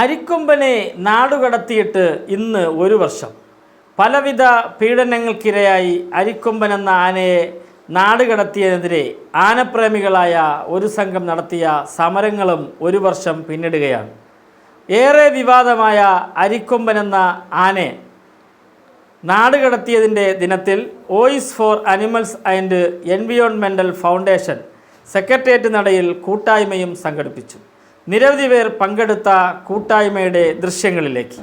അരിക്കൊമ്പനെ നാടുകടത്തിയിട്ട് ഇന്ന് ഒരു വർഷം. പലവിധ പീഡനങ്ങൾക്കിരയായി അരിക്കൊമ്പൻ എന്ന ആനയെ നാടുകടത്തിയതിനെതിരെ ആനപ്രേമികളായ ഒരു സംഘം നടത്തിയ സമരങ്ങളും ഒരു വർഷം പിന്നിടുകയാണ്. ഏറെ വിവാദമായ അരിക്കൊമ്പൻ എന്ന ആനയെ നാടുകടത്തിയതിന്റെ ദിനത്തിൽ വോയിസ് ഫോർ അനിമൽസ് ആൻഡ് എൻവിയോൺമെന്റൽ ഫൗണ്ടേഷൻ സെക്രട്ടേറിയറ്റ് നടയിൽ കൂട്ടായ്മയും സംഘടിപ്പിച്ചു. നിരവധി പേർ പങ്കെടുത്ത കൂട്ടായ്മയുടെ ദൃശ്യങ്ങളിലേക്ക്.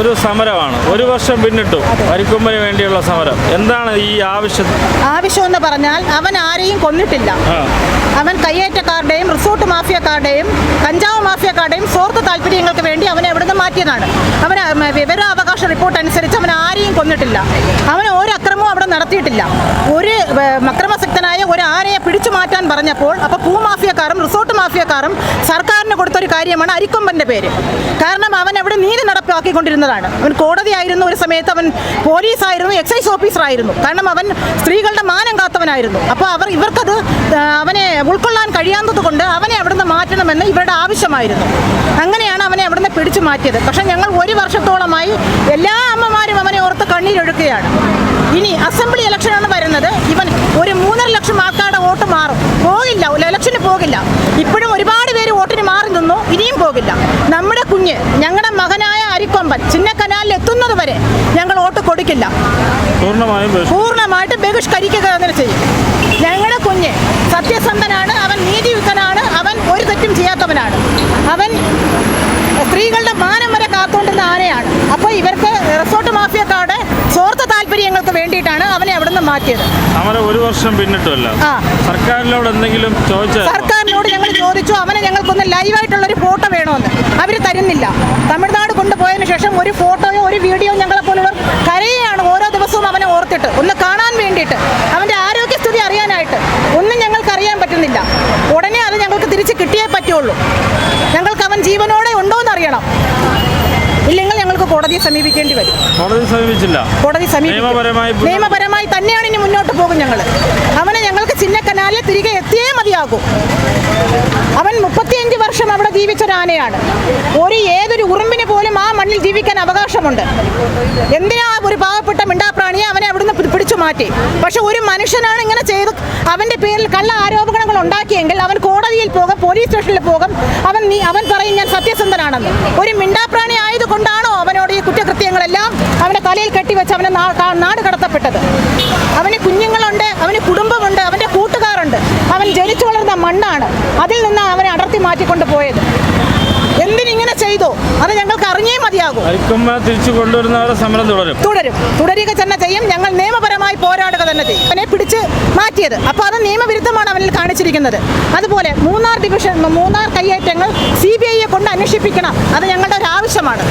ഒരു സമരമാണ്. ഒരു വർഷം പിന്നിട്ടു. അരിക്കൊമ്പന് വേണ്ടിയുള്ള സമരം. എന്താണ് ഈ ആവശ്യം? ആവശ്യം എന്ന് പറഞ്ഞാൽ അവൻ ആരെയും കൊന്നിട്ടില്ല. അവൻ കയ്യേറ്റക്കാരുടെയും റിസോർട്ട് മാഫിയക്കാരുടെയും കഞ്ചാവ് മാഫിയക്കാരുടെയും സ്വാർത്ഥ താല്പര്യങ്ങൾക്ക് വേണ്ടി അവനെ എവിടുന്ന് മാറ്റിയതാണ്? അവൻ വിവരാവകാശ റിപ്പോർട്ട് അനുസരിച്ച് അവൻ ആരെയും കൊന്നിട്ടില്ല. അവൻ ഒരു അക്രമവും അവിടെ നടത്തിയിട്ടില്ല. ഒരു അക്രമാസക്തനായ ആനയെ പിടിച്ചു മാറ്റാൻ പറഞ്ഞപ്പോൾ അപ്പോൾ ഭൂമാഫിയക്കാരും റിസോർട്ട് മാഫിയക്കാരും സർക്കാരിന് കൊടുത്തൊരു കാര്യമാണ് അരിക്കൊമ്പന്റെ പേര്. കാരണം അവൻ അവിടെ നീതി നടപ്പാക്കിക്കൊണ്ടിരുന്നതാണ്. അവൻ കോടതിയായിരുന്നു ഒരു സമയത്ത് അവൻ പോലീസായിരുന്നു എക്സൈസ് ഓഫീസറായിരുന്നു കാരണം അവൻ സ്ത്രീകളുടെ മാനം കാത്തവനായിരുന്നു. അപ്പോൾ അവർ ഇവർക്കത് അവനെ ഉൾക്കൊള്ളാൻ കഴിയാത്തത് കൊണ്ട് അവനെ അവിടുന്ന് മാറ്റണമെന്ന് ഇവരുടെ ആവശ്യമായിരുന്നു. അങ്ങനെയാണ് അവനെ അവിടുന്ന് പിടിച്ചു മാറ്റിയത്. പക്ഷെ ഞങ്ങൾ ഒരു വർഷത്തോളമായി എല്ലാ അമ്മമാരും അവനെ ഓർത്ത് കണ്ണീരൊഴുക്കുകയാണ്. ഇനി അസംബ്ലി ഇലക്ഷനാണ് വരുന്നത്. ഇവൻ ഒരു മൂന്നര ലക്ഷം ആൾക്കാരുടെ വോട്ട് മാറും പോകില്ല ഇലക്ഷന് പോകില്ല. ഇപ്പോഴും ഒരുപാട് പേര് വോട്ടിന് മാറി നിന്നു ഇനിയും പോകില്ല. നമ്മുടെ കുഞ്ഞ് ഞങ്ങളുടെ മകനായ അരിക്കൊമ്പൻ ചിന്നക്കനാലിൽ എത്തുന്നത് വരെ ഞങ്ങൾ വോട്ട് കൊടുക്കില്ല. പൂർണമായിട്ട് ബഹിഷ്കരിക്കുക തന്നെ ചെയ്യും ഞങ്ങളുടെ കുഞ്ഞ് സത്യസന്ധനാണ് അവൻ നീതിയുക്തനാണ് അവൻ ഒരു തെറ്റും ചെയ്യാത്തവനാണ് അവൻ സ്ത്രീകളുടെ മാനം വരെ കാത്തുകൊണ്ടിരുന്ന ആനയാണ് അപ്പോൾ ഇവർക്ക് റിസോർട്ട് മാഫിയക്കാരുടെ സ്വാർത്ഥ താല്പര്യങ്ങൾക്ക് വേണ്ടിയിട്ടാണ് അവനെ അവിടെ നിന്ന് മാറ്റിയത്. സമരം ഒരു വർഷം പിന്നിട്ടല്ല സർക്കാരിനോട് എന്തെങ്കിലും ചോദിച്ചാൽ സർക്കാരിനോട് ഞങ്ങൾ ചോദിച്ചു അവനെ ഞങ്ങൾക്കൊന്ന് ലൈവായിട്ടുള്ള ഒരു ഫോട്ടോ വേണമെന്ന് അവർ തരുന്നില്ല. തമിഴ്നാട് കൊണ്ടുപോയതിനു ശേഷം ഒരു ഫോട്ടോയോ ഒരു വീഡിയോ ഞങ്ങളെ പോലുള്ളവർ കരയാണ് ഓരോ ദിവസവും അവനെ ഓർത്തിട്ട്. ഒന്ന് കാണാൻ വേണ്ടിയിട്ട് അവന്റെ ആരോഗ്യസ്ഥിതി അറിയാനായിട്ട്. ഒന്നും ഞങ്ങൾക്ക് അറിയാൻ പറ്റുന്നില്ല. ഉടനെ അത് ഞങ്ങൾക്ക് തിരിച്ച് കിട്ടിയേ പറ്റുള്ളൂ. ഞങ്ങൾക്ക് അവൻ ജീവനോടെ ഉണ്ടോ എന്ന് അറിയണം. ഇല്ലെങ്കിൽ ഞങ്ങൾക്ക് കോടതിയെ സമീപിക്കേണ്ടി വരും. കോടതി സമീപിച്ചില്ല. കോടതി നിയമപരമായി നിയമപരമായി തന്നെയാണ് ഇനി മുന്നോട്ട് പോകും ഞങ്ങൾ അവനെ ഞങ്ങൾക്ക് ചിന്നക്കനാലിൽ തിരികെ എത്തിയേ മതിയാകും. അവൻ മുപ്പത്തിയഞ്ച് വർഷം അവിടെ ജീവിച്ച ഒരു ആനയാണ് ഒരു ഏതൊരു ഉറുമ്പിന് പോലും ആ മണ്ണിൽ ജീവിക്കാൻ അവകാശമുണ്ട്. എന്തിനാ ഒരു പാവപ്പെട്ട മിണ്ടാപ്രാണിയെ അവനെ അവിടുന്ന് പിടിച്ചു മാറ്റി? പക്ഷെ ഒരു മനുഷ്യനാണ് ഇങ്ങനെ ചെയ്ത് അവന്റെ പേരിൽ കള്ള ആരോപണങ്ങൾ ഉണ്ടാക്കിയെങ്കിൽ അവൻ കോടതിയിൽ പോകും പോലീസ് സ്റ്റേഷനിൽ പോകും. അവൻ നീ അവൻ പറയും ഞാൻ സത്യസന്ധനാണെന്ന്. ഒരു മിണ്ടാപ്രാണി ആയതുകൊണ്ടാണോ അവനോട് ഈ കുറ്റകൃത്യങ്ങളെല്ലാം അവനെ തലയിൽ കെട്ടിവെച്ച് അവനെ നാട് കടത്തപ്പെട്ടത്? അവന് കുഞ്ഞുങ്ങളുണ്ട് അവന് കുടുംബമുണ്ട് അവന്റെ കൂട്ടുകാരുണ്ട്. അവൻ ജനിച്ചു വളർന്ന മണ്ണാണ്. അതിൽ നിന്ന് അവനെ അടർത്തി മാറ്റിക്കൊണ്ട് പോയത്. ചെയ്തു. അത് ഞങ്ങൾക്ക് അറിഞ്ഞേ മതിയാകും. തിരിച്ചു കൊണ്ടുവരുന്നവരെ സമരം തുടരും. തുടരും. തുടരുക തന്നെ ചെയ്യും. ഞങ്ങൾ നിയമപരമായി പോരാടുക തന്നെ ചെയ്യും. അവനെ പിടിച്ച് മാറ്റിയത്. അപ്പോൾ അത് നിയമവിരുദ്ധമാണ് അവനിൽ കാണിച്ചിരിക്കുന്നത്. അതുപോലെ മൂന്നാർ ഡിവിഷൻ മൂന്നാർ കയ്യേറ്റങ്ങൾ സി ബി ഐയെ കൊണ്ട് അന്വേഷിപ്പിക്കണം. അത് ഞങ്ങളുടെ ഒരു ആവശ്യമാണ്.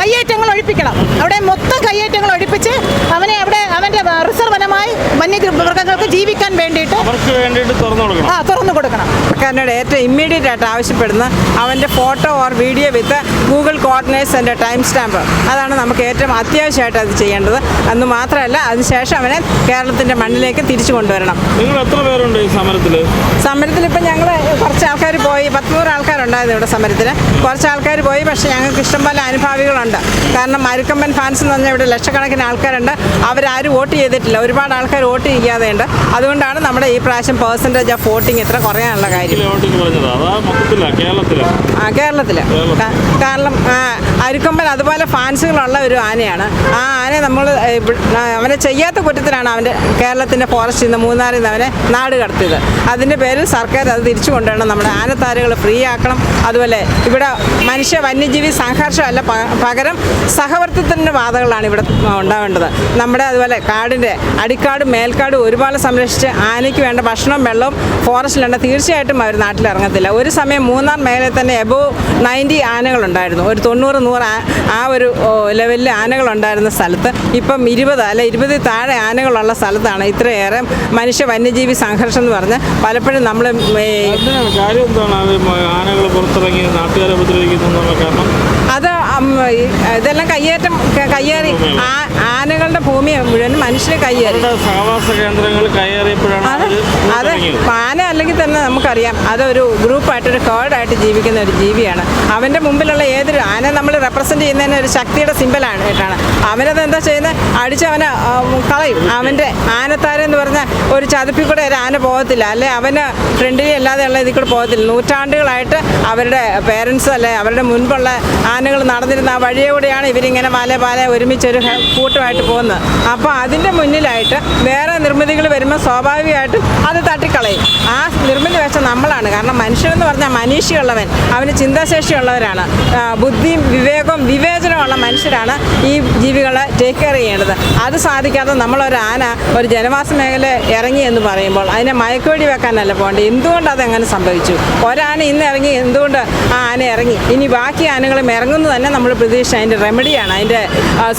കയ്യേറ്റങ്ങൾ ഒഴിപ്പിക്കണം. അവിടെ മൊത്തം കയ്യേറ്റങ്ങൾ ഒഴിപ്പിച്ച് അവനെ അവിടെ അവന്റെ റിസർവ് വനമായി വന്യ വന്യമൃഗങ്ങൾക്ക് ജീവിക്കാൻ വേണ്ടിയിട്ട് അവർക്ക് വേണ്ടിയിട്ട് തുറന്നു കൊടുക്കണം. ആ തുറന്നു കൊടുക്കണം. സർക്കാരിനോട് ഏറ്റവും ഇമ്മീഡിയറ്റ് ആയിട്ട് ആവശ്യപ്പെടുന്ന അവന്റെ photo or video with Google coordinates and time stamp അതാണ് നമുക്ക് ഏറ്റവും അത്യാവശ്യമായിട്ട് അത് ചെയ്യേണ്ടത്. അന്ന് മാത്രമല്ല അതിനുശേഷം അവനെ കേരളത്തിന്റെ മണ്ണിലേക്ക് തിരിച്ചു കൊണ്ടുവരണം. നിങ്ങൾ എത്ര പേരുണ്ട് ഈ സമരത്തിൽ സമരത്തിൽ ഇപ്പം ഞങ്ങൾ കുറച്ച് ആൾക്കാർ പോയി. പത്തുനൂറ് ആൾക്കാരുണ്ടായിരുന്നു ഇവിടെ സമരത്തിന്. കുറച്ച് ആൾക്കാർ പോയി പക്ഷേ ഞങ്ങൾക്ക് ഇഷ്ടംപോലെ അനുഭാവികളുണ്ട്. കാരണം മരുക്കമ്പൻ ഫാൻസ് എന്ന് പറഞ്ഞാൽ ഇവിടെ ലക്ഷക്കണക്കിന് ആൾക്കാരുണ്ട്. അവരാരും വോട്ട് ചെയ്തിട്ടില്ല. ഒരുപാട് ആൾക്കാർ വോട്ട് ചെയ്യാതെയുണ്ട്. അതുകൊണ്ടാണ് നമ്മുടെ ഈ പ്രാവശ്യം പേഴ്സന്റേജ് ഓഫ് വോട്ടിംഗ് ഇത്ര കുറയാനുള്ള കാര്യം. ആ കേരളത്തിൽ കാരണം അരിക്കൊമ്പൻ അതുപോലെ ഫാൻസുകളുള്ള ഒരു ആനയാണ്. ആ ആനയെ നമ്മൾ അവനെ ചെയ്യാത്ത കുറ്റത്തിനാണ് അവന്റെ കേരളത്തിന്റെ ഫോറസ്റ്റിൽ നിന്ന് മൂന്നാറിൽ നിന്ന് അവനെ നാട് കടത്തിയത്. അതിന്റെ പേരിൽ സർക്കാർ അത് തിരിച്ചു കൊണ്ടുവരണം. നമ്മുടെ ആനത്താരുകൾ ഫ്രീ ആക്കണം. അതുപോലെ ഇവിടെ മനുഷ്യ വന്യജീവി സംഘർഷമല്ല പകരം സഹവർത്തിത്വത്തിന്റെ പാതകളാണ് ഇവിടെ ഉണ്ടാവേണ്ടത്. നമ്മുടെ അതുപോലെ കാടിന്റെ അടിക്കാട് മേൽക്കാട് ഒരുപാട് സംരക്ഷിച്ച് ആനയ്ക്ക് വേണ്ട ഭക്ഷണവും വെള്ളവും ഫോറസ്റ്റിലുണ്ട് തീർച്ചയായിട്ടും അവർ നാട്ടിൽ ഇറങ്ങത്തില്ല. ഒരു സമയം മൂന്നാർ മേഖലയിൽ തന്നെ എബോ നയന്റി ആനകളുണ്ടായിരുന്നു. ഒരു തൊണ്ണൂറ് നൂറ് ആ- ഒരു ലെവലിൽ ആനകളുണ്ടായിരുന്ന സ്ഥലത്ത്. ഇപ്പം ഇരുപത് അല്ല ഇരുപതിൽ താഴെ ആനകളുള്ള സ്ഥലത്താണ് ഇത്രയേറെ മനുഷ്യ വന്യജീവി സംഘർഷം എന്ന് പറഞ്ഞ് പലപ്പോഴും നമ്മൾ കാര്യം എന്താണ്? ആനകൾ പുറത്തിറങ്ങി നാട്ടുകാരെ ഉപദ്രവിക്കുന്നു കാരണം അത് ഇതെല്ലാം കയ്യേറ്റം കയ്യേറി ആ- ആനകളുടെ ഭൂമി മുഴുവൻ മനുഷ്യരെ കയ്യേറി. സഹവാസ കേന്ദ്രങ്ങൾ അത് ആന അല്ലെങ്കിൽ തന്നെ നമുക്കറിയാം അതൊരു ഗ്രൂപ്പായിട്ട് ഒരു കേർഡായിട്ട് ജീവിക്കുന്ന ഒരു ജീവിയാണ്. അവന്റെ മുമ്പിലുള്ള ഏതൊരു ആന നമ്മൾ റെപ്രസെന്റ് ചെയ്യുന്നതിന് ഒരു ശക്തിയുടെ സിമ്പലാണ് കേട്ടാണ് അവനത് എന്താ ചെയ്യുന്നത് അടിച്ച് അവനെ കളയും. അവന്റെ ആനത്താരം എന്ന് പറഞ്ഞാൽ ഒരു ചതുപ്പിൽ കൂടെ ഒരു ആന പോകത്തില്ല. അല്ലെ അവന് ഫ്രണ്ടിലി അല്ലാതെ ഉള്ള ഇതിൽ കൂടെ പോകത്തില്ല. നൂറ്റാണ്ടുകളായിട്ട് അവരുടെ പേരൻസ് അല്ലെ അവരുടെ മുൻപുള്ള ആനകൾ നടന്നിരുന്ന ആ വഴിയോടെയാണ് ഇവരിങ്ങനെ പാലെ പാല ഒരുമിച്ചൊരു കൂട്ടമായിട്ട് പോകുന്നത്. അപ്പോൾ അതിന്റെ മുന്നിലായിട്ട് വേറെ നിർമ്മിതികൾ വരുമ്പോൾ സ്വാഭാവികമായിട്ടും അത് തട്ടിക്കളയും. ആ നിർമ്മിതി വെച്ച നമ്മളാണ്. കാരണം മനുഷ്യനെന്ന് പറഞ്ഞാൽ മനീഷിയുള്ളവൻ അവന് ചിന്താശേഷിയുള്ളവരാണ്. ബുദ്ധിയും വിവേകവും വിവേചനമുള്ള മനുഷ്യരാണ് ഈ ജീവികളെ ടേക്ക് കെയർ ചെയ്യേണ്ടത്. അത് സാധിക്കാതെ നമ്മളൊരു ആന ഒരു ജനവാസ മേഖല ഇറങ്ങി എന്ന് പറയുമ്പോൾ അതിനെ മയക്കുവഴി വെക്കാനല്ല പോകേണ്ടത്. എന്തുകൊണ്ട് അതെങ്ങനെ സംഭവിച്ചു? ഒരാന ഇന്ന് ഇറങ്ങി എന്തുകൊണ്ട് ആ ആന ഇറങ്ങി? ഇനി ബാക്കി ആനകളും ഇറങ്ങുന്നത് തന്നെ നമ്മൾ പ്രതീക്ഷ അതിന്റെ റെമഡിയാണ് അതിന്റെ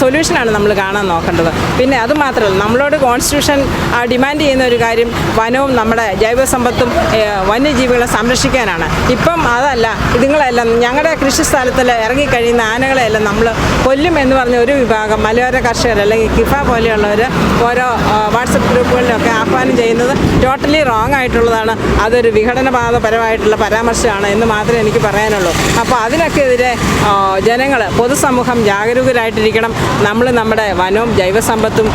സൊല്യൂഷനാണ് നമ്മൾ കാണാൻ നോക്കേണ്ടത്. പിന്നെ അത് മാത്രമല്ല നമ്മളോട് കോൺസ്റ്റിറ്റ്യൂഷൻ ഡിമാൻഡ് ചെയ്യുന്ന ഒരു കാര്യം വനവും നമ്മുടെ ജൈവസമ്പത്തും വന്യജീവികളെ സംരക്ഷിക്കാനാണ്. ഇപ്പം അതല്ല ഇതുങ്ങളെല്ലാം ഞങ്ങളുടെ കൃഷി സ്ഥലത്തിൽ ഇറങ്ങിക്കഴിയുന്ന ആനകളെയെല്ലാം നമ്മൾ കൊല്ലും എന്ന് പറഞ്ഞ ഒരു വിഭാഗം മലയോര കർഷകർ അല്ലെങ്കിൽ കിഫ പോലെയുള്ളവർ ഓരോ വാട്സപ്പ് ഗ്രൂപ്പുകളിലൊക്കെ ആഹ്വാനം ചെയ്യുന്നത് ടോട്ടലി റോങ് ആയിട്ടുള്ളതാണ്. അതൊരു വിഘടനപാതപരമായിട്ടുള്ള പരാമർശമാണ് എന്ന് മാത്രമേ എനിക്ക് പറയാനുള്ളൂ. അപ്പോൾ അതിനൊക്കെ എതിരെ ജനങ്ങൾ പൊതുസമൂഹം ജാഗരൂകരായിട്ടിരിക്കണം. നമ്മൾ നമ്മുടെ വനവും ജൈവസമ്പത്തും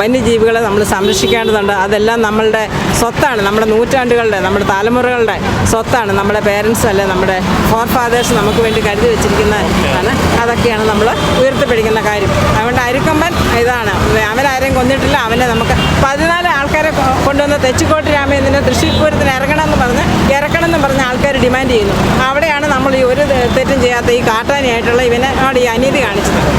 വന്യജീവികളെ നമ്മൾ സംരക്ഷിക്കേണ്ടതുണ്ട്. അതെല്ലാം നമ്മളുടെ സ്വത്താണ്. നമ്മുടെ നൂറ്റാണ്ടുകളുടെ നമ്മുടെ തലമുറകളുടെ സ്വത്താണ്. നമ്മുടെ പേരൻസ് അല്ലെ നമ്മുടെ ഫോർ ഫാദേഴ്സ് നമുക്ക് വേണ്ടി കരുതി വെച്ചിരിക്കുന്നതാണ്. അതൊക്കെയാണ് നമ്മൾ ഉയർത്തിപ്പിടിക്കുന്ന കാര്യം. അതുകൊണ്ട് അരുക്കമ്പൻ ഇതാണ്. അവനാരെയും കൊന്നിട്ടില്ല. അവനെ നമുക്ക് പതിനാല് ആൾക്കാരെ കൊണ്ടുവന്ന കൊണ്ടുവന്ന് തെച്ചിക്കോട്ട് രാമേന്ദ്രനെ തൃശ്ശൂർ പൂരത്തിന് ഇറങ്ങണമെന്ന് പറഞ്ഞ് ഇറക്കണമെന്ന് പറഞ്ഞ് ആൾക്കാർ ഡിമാൻഡ് ചെയ്യുന്നു. അവിടെയാണ് നമ്മൾ ഈ ഒരു തെറ്റും ചെയ്യാത്ത ഈ കാട്ടാനിയായിട്ടുള്ള ഇവനെ ഈ അനീതി കാണിച്ചത്.